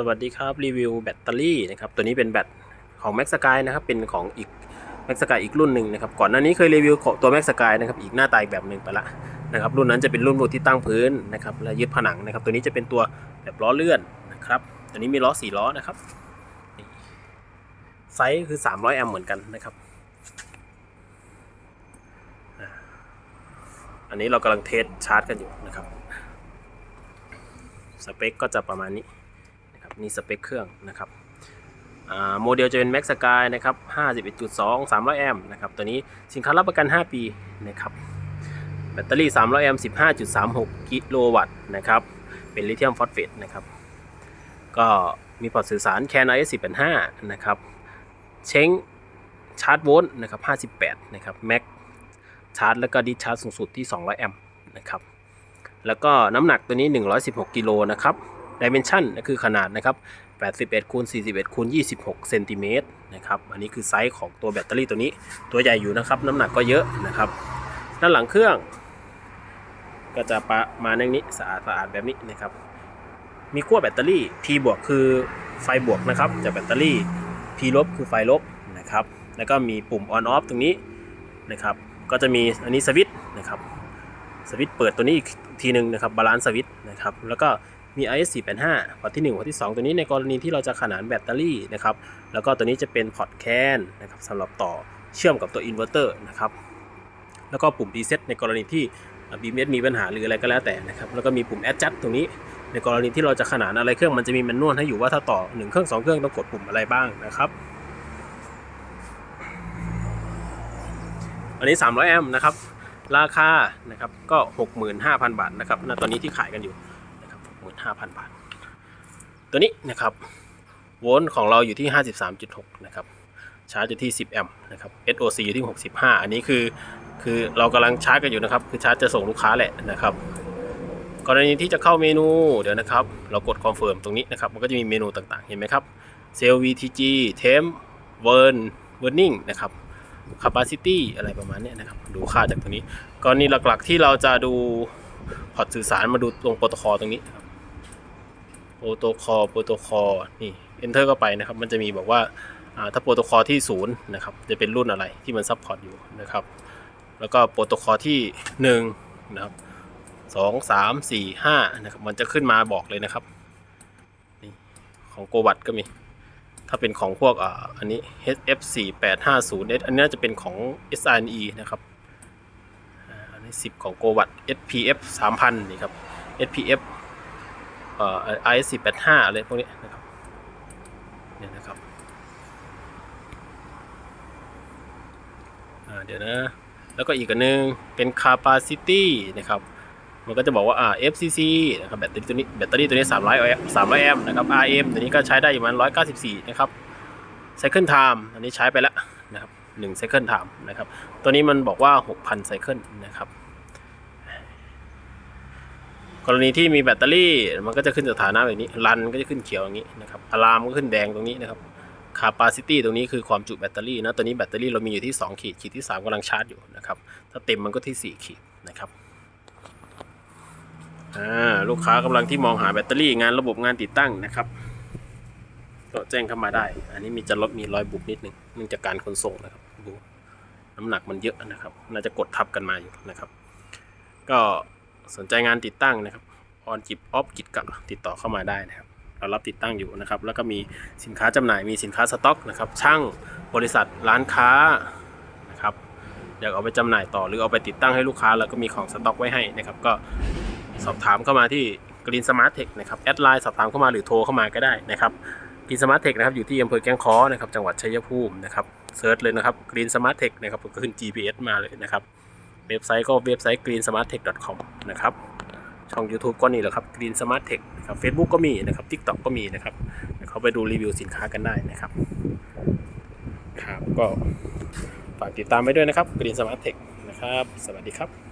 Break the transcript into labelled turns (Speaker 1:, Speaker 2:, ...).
Speaker 1: สวัสดีครับ รีวิวแบตเตอรี่นะครับตัวนี้เป็นแบตของ Max Sky นะครับเป็นของอีก Max Sky อีกรุ่นหนึ่งนะครับก่อนหน้านี้เคยรีวิวของตัว Max Sky นะครับอีกหน้าตาอีกแบบหนึ่งไปละนะครับรุ่นนั้นจะเป็นรุ่นบนที่ตั้งพื้นนะครับและยึดผนังนะครับตัวนี้จะเป็นตัวแบบล้อเลื่อนนะครับตัวนี้มีล้อ4ล้อนะครับไซส์คือ 300 แอมป์เหมือนกันนะครับอันนี้เรากำลังเทสชาร์จกันอยู่นะครับสเปคก็จะประมาณนี้ นี่สเปคเครื่องนะครับโมเดลจะเป็น Max Sky นะครับ51.2 300 แอมป์นะครับตัวนี้สินค้ารับประกัน 5 ปีนะครับแบตเตอรี่ 300 แอมป์15.36 กิโลวัตต์นะครับเป็นลิเธียมฟอสเฟตนะครับก็มีพอร์ตสื่อสาร CAN IS485 นะครับเช้งชาร์จโวลต์นะครับ58นะครับแม็กชาร์จแล้วก็ดิชาร์จสูงสุดที่ 200 แอมป์นะครับแล้วก็น้ำหนักตัวนี้ 116 กิโลนะครับ ดิเมนชันก็คือขนาดนะครับ 81คูณ41คูณ26เซนติเมตรนะครับ อันนี้คือไซส์ของตัวแบตเตอรี่ตัวนี้ ตัวใหญ่อยู่นะครับ น้ำหนักก็เยอะนะครับ ด้านหลังเครื่อง ก็จะประมาณนี้สะอาดสะอาดแบบนี้นะครับ มีขั้วแบตเตอรี่ P บวกคือไฟบวกนะครับจากแบตเตอรี่ P ลบคือไฟลบนะครับ แล้วก็มีปุ่ม on off ตรงนี้นะครับ ก็จะมีอันนี้สวิตช์นะครับ สวิตช์เปิดตัวนี้อีกทีหนึ่งนะครับ บาลานซ์สวิตช์นะครับ แล้วก็ มี IS485 พอร์ตที่ 1พอร์ตที่ 2 ตัวนี้ในกรณีที่เราจะขนานแบตเตอรี่นะครับ แล้วก็ตัวนี้จะเป็นพอร์ตแคนนะครับสำหรับต่อเชื่อมกับตัวอินเวอร์เตอร์นะครับ แล้วก็ปุ่ม reset ในกรณีที่ BMS มีปัญหาหรืออะไรก็แล้วแต่นะครับ แล้วก็มีปุ่ม adjust ตรงนี้ ในกรณีที่เราจะขนานอะไรเครื่องมันจะมีแมนนวลให้อยู่ว่าถ้าต่อ 1 เครื่อง 2 เครื่องต้องกดปุ่มอะไรบ้างนะครับอันนี้ 300 แอมป์นะครับ ราคานะครับก็ 65,000 บาทนะครับณตอนนี้ที่ขายกันอยู่ นะครับ65,000บาท ตัวนี้นะครับ โวลต์ของเราอยู่ที่ 53.6 นะครับ ชาร์จอยู่ที่ 10 แอมป์นะครับ SOC อยู่ที่ 65 อันนี้คือ คือเรากำลังชาร์จกันอยู่นะครับ คือชาร์จจะส่งลูกค้าแหละนะครับ กรณีที่จะเข้าเมนูเดี๋ยวนะครับ เรากดคอนเฟิร์มตรงนี้นะครับ มันก็จะมีเมนูต่างๆ เห็นไหมครับเซล VTG Temp Burn Burning นะครับ capacity อะไรประมาณนี้นะครับ ดูค่าจากตรงนี้ กรณีหลักๆที่เราจะดูพอร์ตสื่อสารมาดูตรงโปรโตคอลตรงนี้ครับ โปรโตคอลโปรโตคอลนี่ enter เข้าไปนะครับ มันจะมีบอกว่าถ้าโปรโตคอลที่ศูนย์นะครับ จะเป็นรุ่นอะไรที่มันซัพพอร์ตอยู่นะครับ แล้วก็โปรโตคอลที่หนึ่งนะครับสองสามสี่ห้านะครับ มันจะขึ้นมาบอกเลยนะครับนี่ของโกบัตก็มี ถ้าเป็นของพวกอ่าอันนี้ HF4850S อันนี้น่าจะเป็นของ SRNE นะครับอันนี้ 10 ของ g o w a t SPF 3000 นี่ครับ SPF เอ่อ IS485 อะไรพวกนี้นะครับเนี่ยนะครับเดี๋ยวนะ แล้วก็อีกอันนึงเป็น capacity นะครับมันก็จะบอกว่าอ่า FCC นะครับแบตเตอรี่ตัวนี้แบตเตอรี่ตัวนี้300แอมป์300แอมป์นะครับ RM ตัวนี้ก็ใช้ได้อยู่ประมาณ194 นะครับ Cycle Time อันนี้ใช้ไปแล้วนะครับ1 Cycle Time นะครับ ตัวนี้มันบอกว่า 6,000 Cycle นะครับ กรณีที่มีแบตเตอรี่มันก็จะขึ้นสถานะแบบนี้รันก็จะขึ้นเขียวอย่างนี้นะครับอะลามก็ขึ้นแดงตรงนี้นะครับ capacity ตรงนี้คือความจุแบตเตอรี่นะตัวนี้แบตเตอรี่เรามีอยู่ที่ 2 ขีด ขีดที่ 3กำลังชาร์จอยู่นะครับ ถ้าเต็มมันก็ที่ 4 ขีดนะครับอ่าลูกค้ากำลังที่มองหาแบตเตอรี่งานระบบงานติดตั้งนะครับ ก็แจ้งเข้ามาได้ อันนี้มีจะลดมีรอยบุบนิดนึงเนื่องจากการขนส่งนะครับดูน้ำหนักมันเยอะนะครับ น่าจะกดทับกันมาอยู่นะครับ ก็ สนใจงานติดตั้งนะครับออนจิบออฟกิจกับติดต่อเข้ามาได้นะครับเรารับติดตั้งอยู่นะครับ แล้วก็มีสินค้าจำหน่ายมีสินค้าสต็อกนะครับ ช่างบริษัทร้านค้านะครับอยากเอาไปจำหน่ายต่อหรือเอาไปติดตั้งให้ลูกค้า แล้วก็มีของสต็อกไว้ให้นะครับ ก็สอบถามเข้ามาที่ Green Smart Tech นะครับแอดไลน์สอบถามเข้ามาหรือโทรเข้ามาก็ได้นะครับ Green Smart Tech นะครับอยู่ที่อำเภอแก้งค้อนะครับจังหวัดชัยภูมินะครับเซิร์ชเลยนะครับ Green Smart Tech นะครับก็ขึ้น GPS มาเลยนะครับ เว็บไซต์ก็เว็บไซต์ greensmarttech.com นะครับ ช่อง YouTube ก็นี่แหละครับ Green Smart Tech นะครับ Facebook ก็มีนะครับ TikTok ก็มีนะครับเขาไปดูรีวิวสินค้ากันได้นะครับ ครับก็ฝากติดตามไว้ด้วยนะครับ Green Smart Tech นะครับ สวัสดีครับ